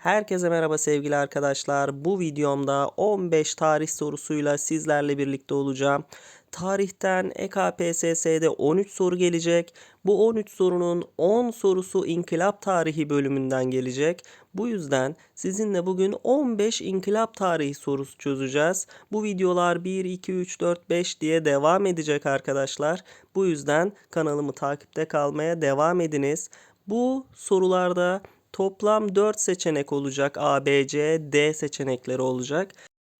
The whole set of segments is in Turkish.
Herkese merhaba sevgili arkadaşlar. Bu videomda 15 tarih sorusuyla sizlerle birlikte olacağım. Tarihten EKPSS'de 13 soru gelecek. Bu 13 sorunun 10 sorusu inkılap tarihi bölümünden gelecek. Bu yüzden sizinle bugün 15 inkılap tarihi sorusu çözeceğiz. Bu videolar 1, 2, 3, 4, 5 diye devam edecek arkadaşlar. Bu yüzden kanalımı takipte kalmaya devam ediniz. Bu sorularda toplam 4 seçenek olacak. A, B, C, D seçenekleri olacak.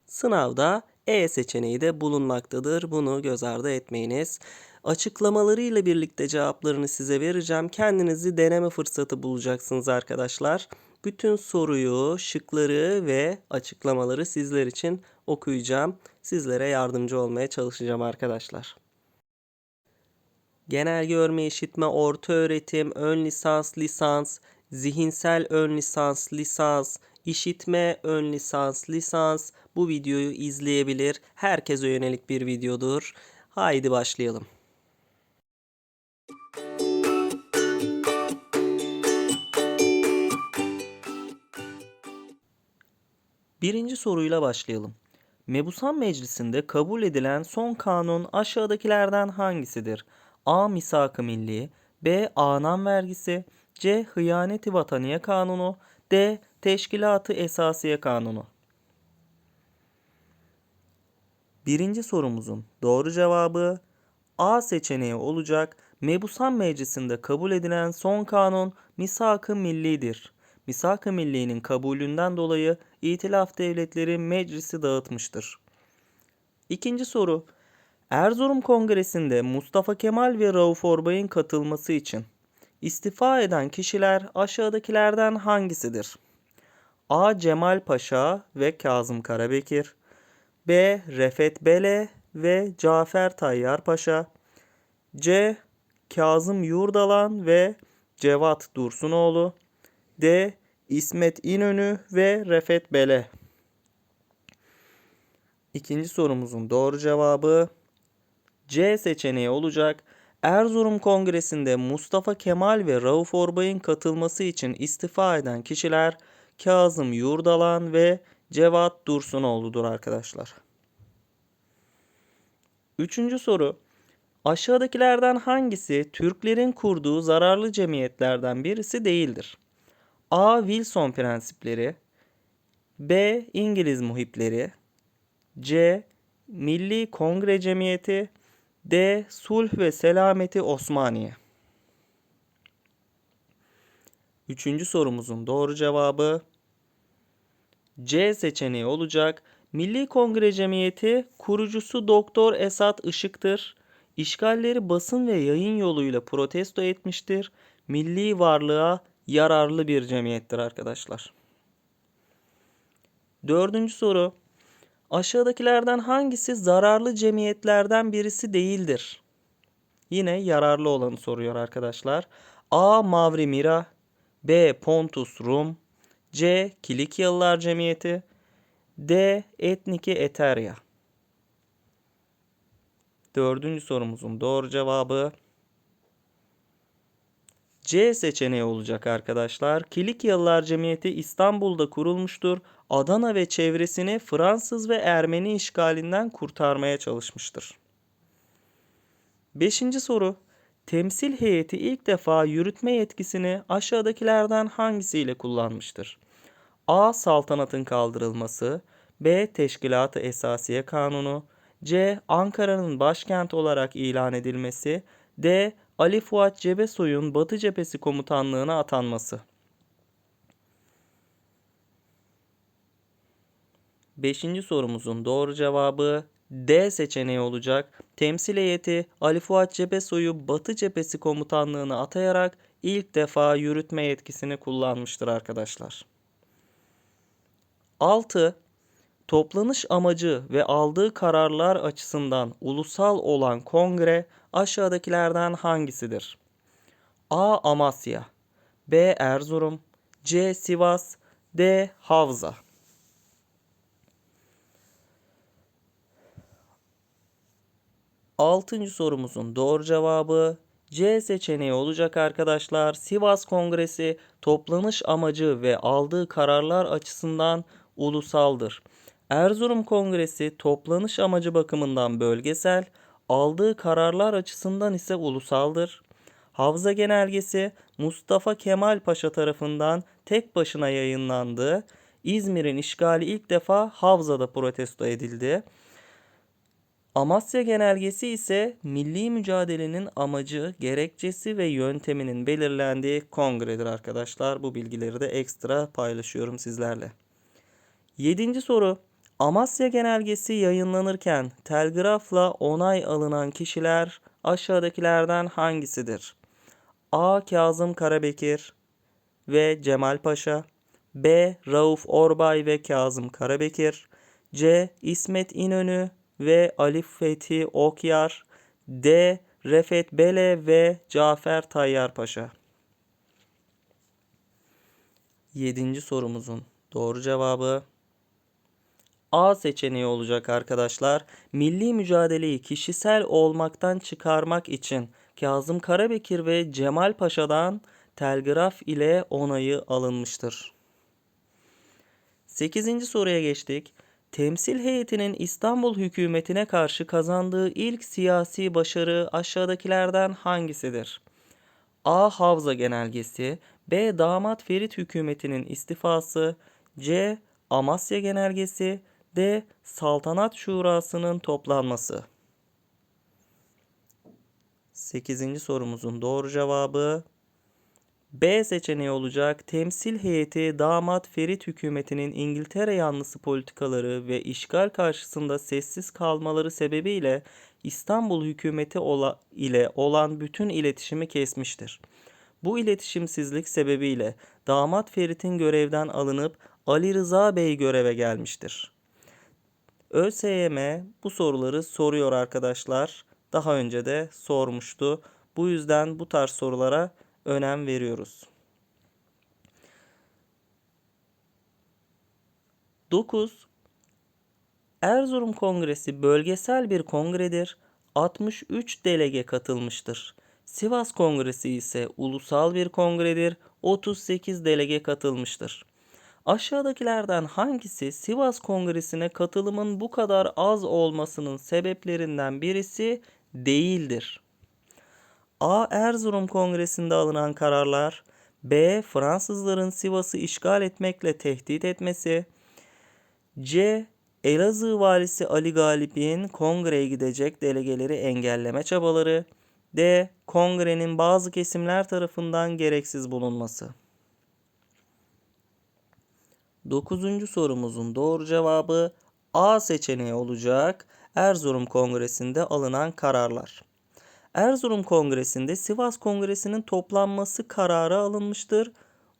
Sınavda E seçeneği de bulunmaktadır. Bunu göz ardı etmeyiniz. Açıklamalarıyla birlikte cevaplarını size vereceğim. Kendinizi deneme fırsatı bulacaksınız arkadaşlar. Bütün soruyu, şıkları ve açıklamaları sizler için okuyacağım. Sizlere yardımcı olmaya çalışacağım arkadaşlar. Genel görme işitme, orta öğretim, ön lisans, lisans, zihinsel ön lisans, lisans, işitme, ön lisans, lisans bu videoyu izleyebilir. Herkese yönelik bir videodur. Haydi başlayalım. Birinci soruyla başlayalım. Mebusan Meclisi'nde kabul edilen son kanun aşağıdakilerden hangisidir? A. Misak-ı Milli B. Anam Vergisi C. Hıyaneti Vataniye Kanunu D. Teşkilat-ı Esasiye Kanunu Birinci sorumuzun doğru cevabı A seçeneği olacak. Mebusan Meclisi'nde kabul edilen son kanun Misak-ı Milli'dir. Misak-ı Milli'nin kabulünden dolayı İtilaf Devletleri meclisi dağıtmıştır. İkinci soru. Erzurum Kongresi'nde Mustafa Kemal ve Rauf Orbay'ın katılması için istifa eden kişiler aşağıdakilerden hangisidir? A. Cemal Paşa ve Kazım Karabekir B. Refet Bele ve Cafer Tayyar Paşa C. Kazım Yurdalan ve Cevat Dursunoğlu D. İsmet İnönü ve Refet Bele İkinci sorumuzun doğru cevabı C seçeneği olacak. Erzurum Kongresi'nde Mustafa Kemal ve Rauf Orbay'ın katılması için istifa eden kişiler Kazım Yurdalan ve Cevat Dursunoğlu'dur arkadaşlar. Üçüncü soru. Aşağıdakilerden hangisi Türklerin kurduğu zararlı cemiyetlerden birisi değildir? A. Wilson prensipleri B. İngiliz muhipleri C. Milli Kongre Cemiyeti D. Sulh ve Selameti Osmaniye Üçüncü sorumuzun doğru cevabı C seçeneği olacak. Milli Kongre Cemiyeti kurucusu Doktor Esat Işık'tır. İşgalleri basın ve yayın yoluyla protesto etmiştir. Milli varlığa yararlı bir cemiyettir arkadaşlar. Dördüncü soru. Aşağıdakilerden hangisi zararlı cemiyetlerden birisi değildir? Yine yararlı olanı soruyor arkadaşlar. A. Mavri Mira B. Pontus Rum C. Kilikyalılar Cemiyeti D. Etniki Eterya Dördüncü sorumuzun doğru cevabı C seçeneği olacak arkadaşlar. Kilikyalılar Cemiyeti İstanbul'da kurulmuştur. Adana ve çevresini Fransız ve Ermeni işgalinden kurtarmaya çalışmıştır. Beşinci soru. Temsil heyeti ilk defa yürütme yetkisini aşağıdakilerden hangisiyle kullanmıştır? A. Saltanatın kaldırılması B. Teşkilat-ı Esasiye Kanunu C. Ankara'nın başkent olarak ilan edilmesi D. Ali Fuat Cebesoy'un Batı Cephesi Komutanlığına atanması. Beşinci sorumuzun doğru cevabı D seçeneği olacak. Temsil heyeti Ali Fuat Cebesoy'u Batı Cephesi Komutanlığına atayarak ilk defa yürütme yetkisini kullanmıştır arkadaşlar. 6. Toplanış amacı ve aldığı kararlar açısından ulusal olan kongre aşağıdakilerden hangisidir? A. Amasya B. Erzurum C. Sivas D. Havza Altıncı sorumuzun doğru cevabı C seçeneği olacak arkadaşlar. Sivas Kongresi toplanış amacı ve aldığı kararlar açısından ulusaldır. Erzurum Kongresi toplanış amacı bakımından bölgesel, aldığı kararlar açısından ise ulusaldır. Havza Genelgesi Mustafa Kemal Paşa tarafından tek başına yayınlandı. İzmir'in işgali ilk defa Havza'da protesto edildi. Amasya Genelgesi ise milli mücadelenin amacı, gerekçesi ve yönteminin belirlendiği kongredir arkadaşlar. Bu bilgileri de ekstra paylaşıyorum sizlerle. Yedinci soru. Amasya Genelgesi yayınlanırken telgrafla onay alınan kişiler aşağıdakilerden hangisidir? A. Kazım Karabekir ve Cemal Paşa B. Rauf Orbay ve Kazım Karabekir C. İsmet İnönü ve Ali Fethi Okyar D. Refet Bele ve Cafer Tayyar Paşa. Yedinci sorumuzun doğru cevabı A seçeneği olacak arkadaşlar. Milli mücadeleyi kişisel olmaktan çıkarmak için Kazım Karabekir ve Cemal Paşa'dan telgraf ile onayı alınmıştır. 8. soruya geçtik. Temsil heyetinin İstanbul hükümetine karşı kazandığı ilk siyasi başarı aşağıdakilerden hangisidir? A. Havza Genelgesi B. Damat Ferit hükümetinin istifası C. Amasya Genelgesi D. Saltanat Şurası'nın toplanması 8. sorumuzun doğru cevabı B seçeneği olacak. Temsil heyeti damat Ferit hükümetinin İngiltere yanlısı politikaları ve işgal karşısında sessiz kalmaları sebebiyle İstanbul hükümeti ola, ile olan bütün iletişimi kesmiştir. Bu iletişimsizlik sebebiyle damat Ferit'in görevden alınıp Ali Rıza Bey göreve gelmiştir. ÖSYM bu soruları soruyor arkadaşlar. Daha önce de sormuştu. Bu yüzden bu tarz sorulara önem veriyoruz. 9. Erzurum Kongresi bölgesel bir kongredir. 63 delege katılmıştır. Sivas Kongresi ise ulusal bir kongredir. 38 delege katılmıştır. Aşağıdakilerden hangisi Sivas Kongresi'ne katılımın bu kadar az olmasının sebeplerinden birisi değildir? A. Erzurum Kongresi'nde alınan kararlar B. Fransızların Sivas'ı işgal etmekle tehdit etmesi C. Elazığ valisi Ali Galip'in kongreye gidecek delegeleri engelleme çabaları D. Kongrenin bazı kesimler tarafından gereksiz bulunması. Dokuzuncu sorumuzun doğru cevabı A seçeneği olacak. Erzurum Kongresi'nde alınan kararlar. Erzurum Kongresi'nde Sivas Kongresi'nin toplanması kararı alınmıştır.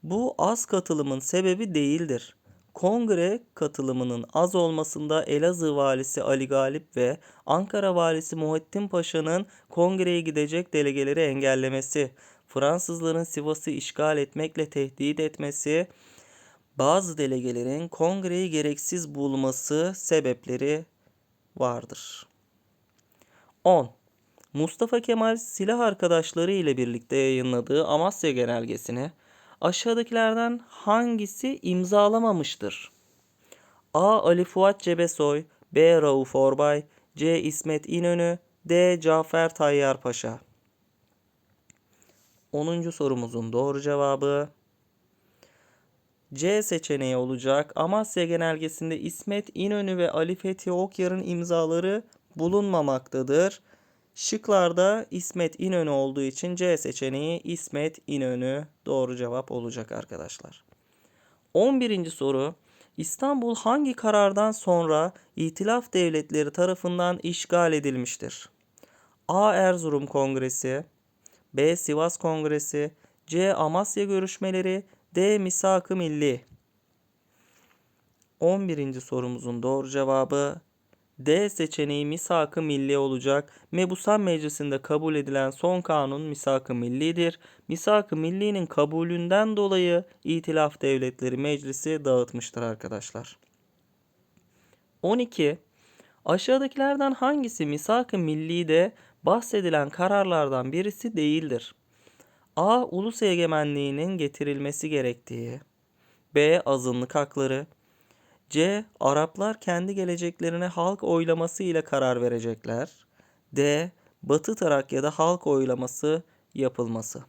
Bu az katılımın sebebi değildir. Kongre katılımının az olmasında Elazığ valisi Ali Galip ve Ankara valisi Muhittin Paşa'nın kongreye gidecek delegeleri engellemesi, Fransızların Sivas'ı işgal etmekle tehdit etmesi, bazı delegelerin kongreyi gereksiz bulması sebepleri vardır. 10. Mustafa Kemal silah arkadaşları ile birlikte yayınladığı Amasya Genelgesi'ni aşağıdakilerden hangisi imzalamamıştır? A. Ali Fuat Cebesoy B. Rauf Orbay C. İsmet İnönü D. Cafer Tayyar Paşa 10. sorumuzun doğru cevabı C seçeneği olacak. Amasya Genelgesi'nde İsmet İnönü ve Ali Fethi Okyar'ın imzaları bulunmamaktadır. Şıklarda İsmet İnönü olduğu için C seçeneği İsmet İnönü doğru cevap olacak arkadaşlar. 11. soru İstanbul hangi karardan sonra İtilaf devletleri tarafından işgal edilmiştir? A. Erzurum Kongresi B. Sivas Kongresi C. Amasya görüşmeleri D. Misak-ı Milli 11. sorumuzun doğru cevabı D seçeneği misak-ı milli olacak. Mebusan Meclisi'nde kabul edilen son kanun misak-ı millidir. Misak-ı millinin kabulünden dolayı İtilaf Devletleri Meclisi dağıtmıştır arkadaşlar. 12. Aşağıdakilerden hangisi misak-ı millide bahsedilen kararlardan birisi değildir. A. Ulus egemenliğinin getirilmesi gerektiği. B. Azınlık hakları. C. Araplar kendi geleceklerine halk oylaması ile karar verecekler. D. Batı Trakya'da halk oylaması yapılması.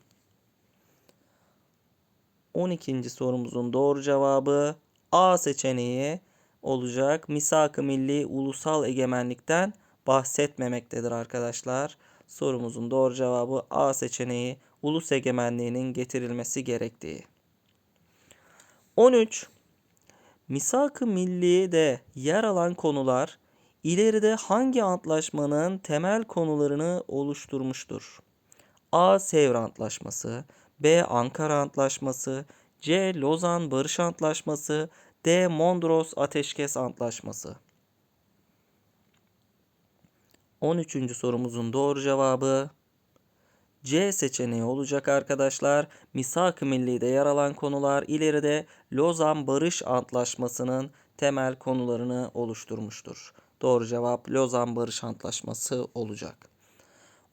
12. sorumuzun doğru cevabı A seçeneği olacak. Misak-ı milli ulusal egemenlikten bahsetmemektedir arkadaşlar. Sorumuzun doğru cevabı A seçeneği ulus egemenliğinin getirilmesi gerektiği. 13. Misak-ı Milli'de yer alan konular ileride hangi antlaşmanın temel konularını oluşturmuştur? A. Sevr Antlaşması B. Ankara Antlaşması C. Lozan Barış Antlaşması D. Mondros Ateşkes Antlaşması 13. sorumuzun doğru cevabı C seçeneği olacak arkadaşlar. Misak-ı Milli'de yer alan konular ileride Lozan Barış Antlaşması'nın temel konularını oluşturmuştur. Doğru cevap Lozan Barış Antlaşması olacak.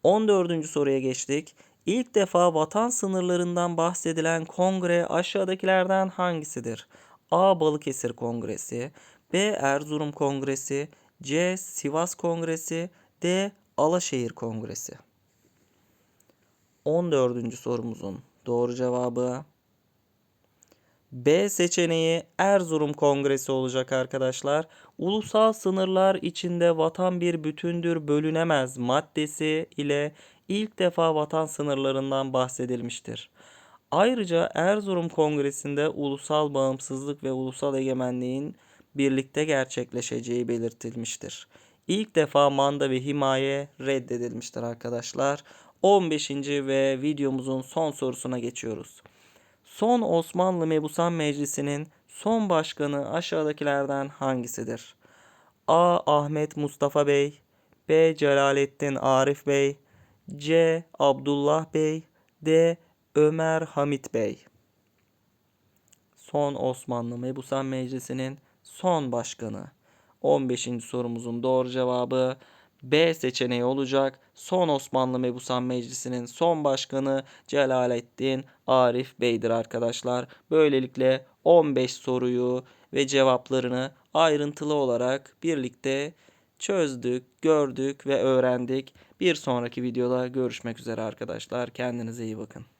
14. soruya geçtik. İlk defa vatan sınırlarından bahsedilen kongre aşağıdakilerden hangisidir? A. Balıkesir Kongresi B. Erzurum Kongresi C. Sivas Kongresi D. Alaşehir Kongresi 14. sorumuzun doğru cevabı B seçeneği Erzurum Kongresi olacak arkadaşlar. Ulusal sınırlar içinde vatan bir bütündür bölünemez maddesi ile ilk defa vatan sınırlarından bahsedilmiştir. Ayrıca Erzurum Kongresi'nde ulusal bağımsızlık ve ulusal egemenliğin birlikte gerçekleşeceği belirtilmiştir. İlk defa manda ve himaye reddedilmiştir arkadaşlar. 15. ve videomuzun son sorusuna geçiyoruz. Son Osmanlı Mebusan Meclisi'nin son başkanı aşağıdakilerden hangisidir? A. Ahmet Mustafa Bey B. Celalettin Arif Bey C. Abdullah Bey D. Ömer Hamit Bey Son Osmanlı Mebusan Meclisi'nin son başkanı. 15. sorumuzun doğru cevabı B seçeneği olacak. Son Osmanlı Mebusan Meclisi'nin son başkanı Celaleddin Arif Bey'dir arkadaşlar. Böylelikle 15 soruyu ve cevaplarını ayrıntılı olarak birlikte çözdük, gördük ve öğrendik. Bir sonraki videoda görüşmek üzere arkadaşlar. Kendinize iyi bakın.